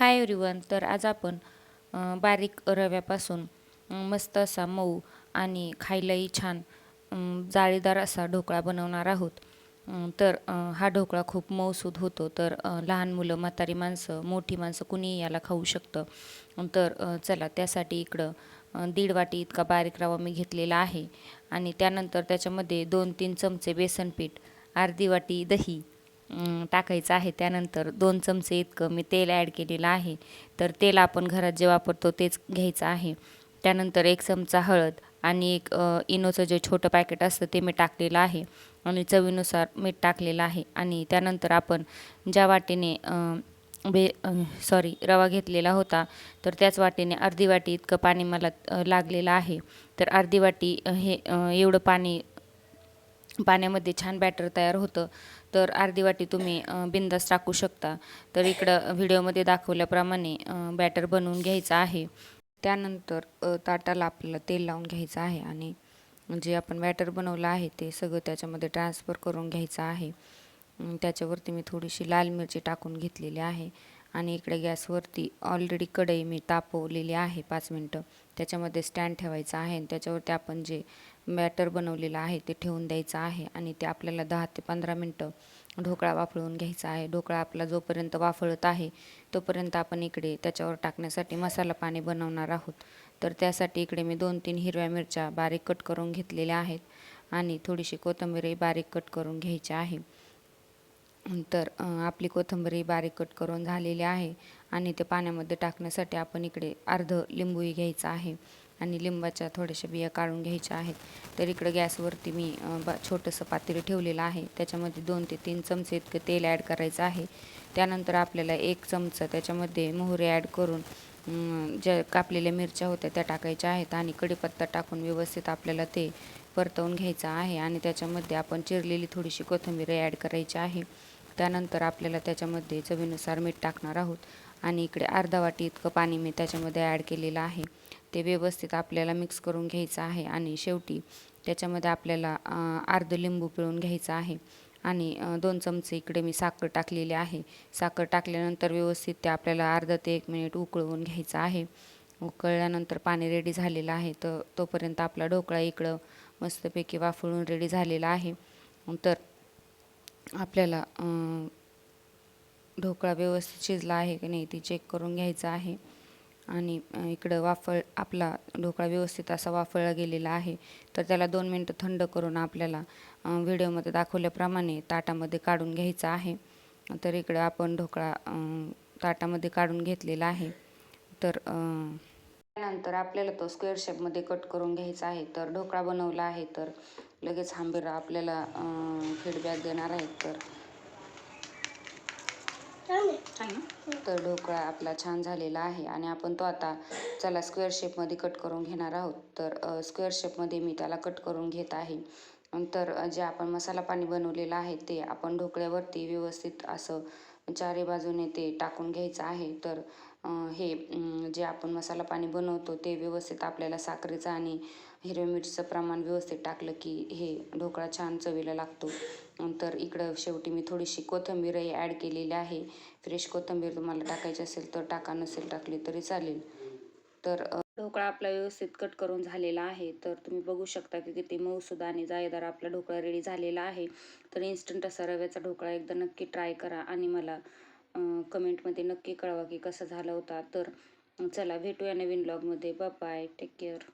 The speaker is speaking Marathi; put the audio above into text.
हाय एवरीवन तर आज आपण बारीक रव्यापासून मस्त असा मऊ आणि खायलाही छान जाळीदार असा ढोकळा बनवणार आहोत. तर हा ढोकळा खूप मऊसूद होतो तर लहान मुलं म्हातारी माणसं मोठी माणसं कुणीही याला खाऊ शकतं. तर चला त्यासाठी इकडं दीड वाटी इतका बारीक रवा मी घेतलेला आहे. आणि त्यानंतर त्याच्यामध्ये दोन तीन चमचे बेसन पीठ अर्धी वाटी दही टाकायचं आहे. त्यानंतर दोन चमचे इतकं मी तेल ॲड केलेलं आहे. तर तेल आपण घरात जे वापरतो तेच घ्यायचं आहे. त्यानंतर एक चमचा हळद आणि एक इनोचं जे छोटं पॅकेट असतं ते मी टाकलेलं आहे. आणि चवीनुसार मीठ टाकलेलं आहे. आणि त्यानंतर आपण ज्या वाटेने बे सॉरी रवा घेतलेला होता तर त्याच वाटेने अर्धी वाटी इतकं पाणी मला लागलेलं आहे. तर अर्धी वाटी हे एवढं पाणी पाण्यामध्ये छान बॅटर तयार होतं. तर अर्धी वाटी तुम्ही बिंदास बिनधास्त टाकू शकता. तर इकडं व्हिडिओमध्ये दाखवल्याप्रमाणे बॅटर बनवून घ्यायचं आहे. त्यानंतर ताटाला आपल्याला तेल लावून घ्यायचं आहे आणि जे आपण बॅटर बनवलं आहे ते सगळं त्याच्यामध्ये ट्रान्सफर करून घ्यायचं आहे. त्याच्यावरती मी थोडीशी लाल मिरची टाकून घेतलेली आहे. आणि इकडे गॅसवरती ऑलरेडी कढई मी तापवलेली आहे पाच मिनटं. त्याच्यामध्ये स्टँड ठेवायचा आहे आणि त्याच्यावरती आपण जे बॅटर बनवलेलं आहे ते ठेवून द्यायचं आहे आणि ते आपल्याला दहा ते पंधरा मिनटं ढोकळा वाफळून घ्यायचा आहे. ढोकळा आपला जोपर्यंत वाफळत आहे तोपर्यंत आपण इकडे त्याच्यावर टाकण्यासाठी मसाला पाणी बनवणार आहोत. तर त्यासाठी इकडे मी दोन तीन हिरव्या मिरच्या बारीक कट करून घेतलेल्या आहेत आणि थोडीशी कोथिंबीरही बारीक कट करून घ्यायची आहे. तर आपली कोथिंबीर बारीक कट करून झालेली आहे आणि ते पाण्यामध्ये टाकण्यासाठी आपण इकडे अर्ध लिंबूही घ्यायचं आहे आणि लिंबाच्या थोड्याशा बिया काढून घ्यायच्या आहेत. तर इकडं गॅसवरती मी बा छोटंसं पातेलं ठेवलेलं आहे. त्याच्यामध्ये दोन ते तीन चमचे इतकं तेल ॲड करायचं आहे. त्यानंतर आपल्याला एक चमचा त्याच्यामध्ये मोहरी ॲड करून ज्या कापलेल्या मिरच्या होत्या त्या टाकायच्या आहेत आणि कढीपत्ता टाकून व्यवस्थित आपल्याला ते परतवून घ्यायचं आहे आणि त्याच्यामध्ये आपण चिरलेली थोडीशी कोथिंबीर ॲड करायची आहे. त्यानंतर आपल्याला त्याच्यामध्ये चवीनुसार मीठ टाकणार आहोत. आणि इकडे अर्धा वाटी इतकं पाणी मी त्याच्यामध्ये ॲड केलेलं आहे. ते व्यवस्थित आपल्याला मिक्स करून घ्यायचं आहे आणि शेवटी त्याच्यामध्ये आपल्याला अर्ध लिंबू पिळून घ्यायचं आहे. आणि दोन चमचे इकडे मी साखर टाकलेली आहे. साखर टाकल्यानंतर व्यवस्थित ते आपल्याला अर्धा ते एक मिनिट उकळवून घ्यायचं आहे. उकळल्यानंतर पाणी रेडी झालेलं आहे. तर तोपर्यंत आपला ढोकळा इकडं मस्तपैकी वाफळून रेडी झालेला आहे. तर आपल्याला ढोकळा व्यवस्थित शिजला आहे की नाही ती चेक करून घ्यायचं आहे. आणि इकडं वाफळ आपला ढोकळा व्यवस्थित असा वाफळला गेलेला आहे. तर त्याला दोन मिनटं थंड करून आपल्याला व्हिडिओमध्ये दाखवल्याप्रमाणे ताटामध्ये काढून घ्यायचं आहे. तर इकडं आपण ढोकळा ताटामध्ये काढून घेतलेला आहे. तर त्यानंतर आपल्याला तो स्क्वेअर शेपमध्ये कट करून घ्यायचा आहे. तर ढोकळा बनवला आहे तर लगेच हांबीर आपल्याला फीडबॅक देणार आहेत तर तर ढोकळा आपला छान झालेला आहे आणि आपण तो आता चला स्क्वेअर शेपमध्ये कट करून घेणार आहोत. तर स्क्वेअर शेपमध्ये मी त्याला कट करून घेत आहे. नंतर जे आपण मसाला पाणी बनवलेलं आहे ते आपण ढोकळ्यावरती व्यवस्थित असं चारी बाजूने ते टाकून घ्यायचं आहे. तर हे जे आपण मसाला पाणी बनवतो ते व्यवस्थित आपल्याला साखरेचं आणि हिरव्या मिरचीचं प्रमाण व्यवस्थित टाकलं की हे ढोकळा छान चवीला लागतो. नंतर इकडं शेवटी मी थोडीशी कोथिंबीरही ॲड केलेली आहे. फ्रेश कोथिंबीर तुम्हाला टाकायची असेल तर टाका नसेल टाकली तरी चालेल. तर ढोकळा आपला व्यवस्थित कट करून झालेला आहे. तर तुम्ही बघू शकता की किती मऊसुद आणि जाळीदार आपला ढोकळा रेडी झालेला आहे. तर इन्स्टंट असा रव्याचा ढोकळा एकदा नक्की ट्राय करा आणि मला कमेंटमध्ये नक्की कळवा की कसा झाला होता. तर चला भेटूया नवीन ब्लॉगमध्ये बाय टेक केअर